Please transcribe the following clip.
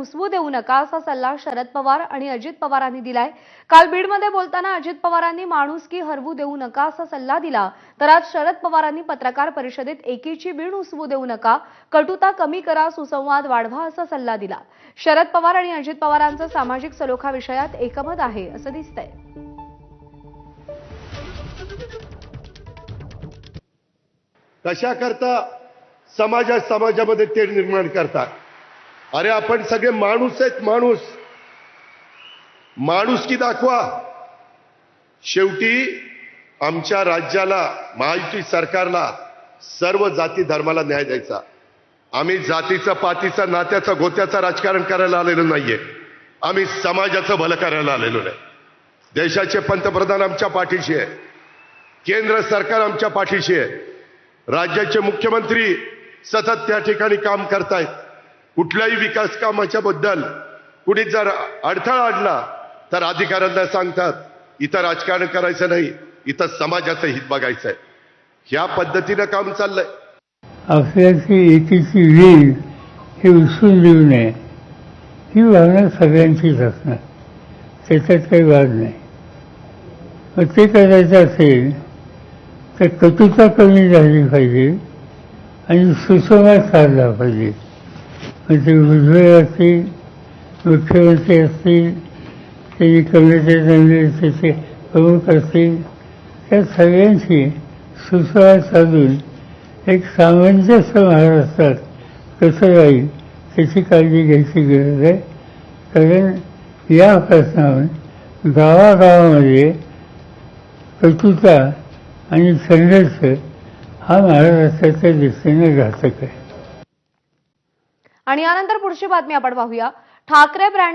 उसवू देऊ नका असा सल्ला शरद पवार आणि अजित पवारांनी दिलाय. काल बीडमध्ये बोलताना अजित पवारांनी माणुसकी हरवू देऊ नका असा सल्ला दिला. तर आज शरद पवारांनी पत्रकार परिषदेत एकीची बीड उसवू देऊ नका कटुता कमी करा सुसंवाद वाढवा असा सल्ला दिला. शरद पवार आणि अजित पवारांचं सामाजिक सलोखा विषयात एकमत आहे असं दिसतंय. कशा करता समाजा समाजामध्ये तेढ निर्माण करतात? अरे आपण सगळे माणूस आहेत माणूस. माणूस की दाखवा. शेवटी आमच्या राज्याला महायुती सरकारला सर्व जाती धर्माला न्याय द्यायचा. आम्ही जातीचा पातीचा नात्याचा गोत्याचा राजकारण करायला आलेलो नाहीये. आम्ही समाजाचं भलं करायला आलेलो नाही. देशाचे पंतप्रधान आमच्या पाठीशी आहे. केंद्र सरकार आमच्या पाठीशी आहे. राज्याचे मुख्यमंत्री सतत त्या ठिकाणी काम करतायत. कुठल्याही विकास कामाच्या बद्दल कुणी जर अडथळा आणला तर अधिकाऱ्यांना सांगतात इथं राजकारण करायचं नाही इथं समाजाचं हित बघायचं आहे ह्या पद्धतीनं काम चाललंय. आपल्याची एकीची वीर ही उचलून देऊ नये. ही भावना सगळ्यांचीच असणार. त्याच्यात काही वाद नाही. मग ते करायचं असेल तर कटुता कमी झाली पाहिजे आणि सुसंवाद साधला पाहिजे. म्हणजे उजवे असतील मुख्यमंत्री असतील त्याची कमिटी त्यांचे प्रमुख असतील त्या सगळ्यांशी सुसंवाद साधून एक सामंजस्य महाराष्ट्रात कसं राहील त्याची काळजी घ्यायची गरज आहे. कारण या प्रश्नावर गावागावामध्ये कटुता आणि संघर्ष हा महाराष्ट्राच्या दृष्टीने घातक आहे. आणि यानंतर पुढची बातमी आपण पाहूया. ठाकरे ब्रँड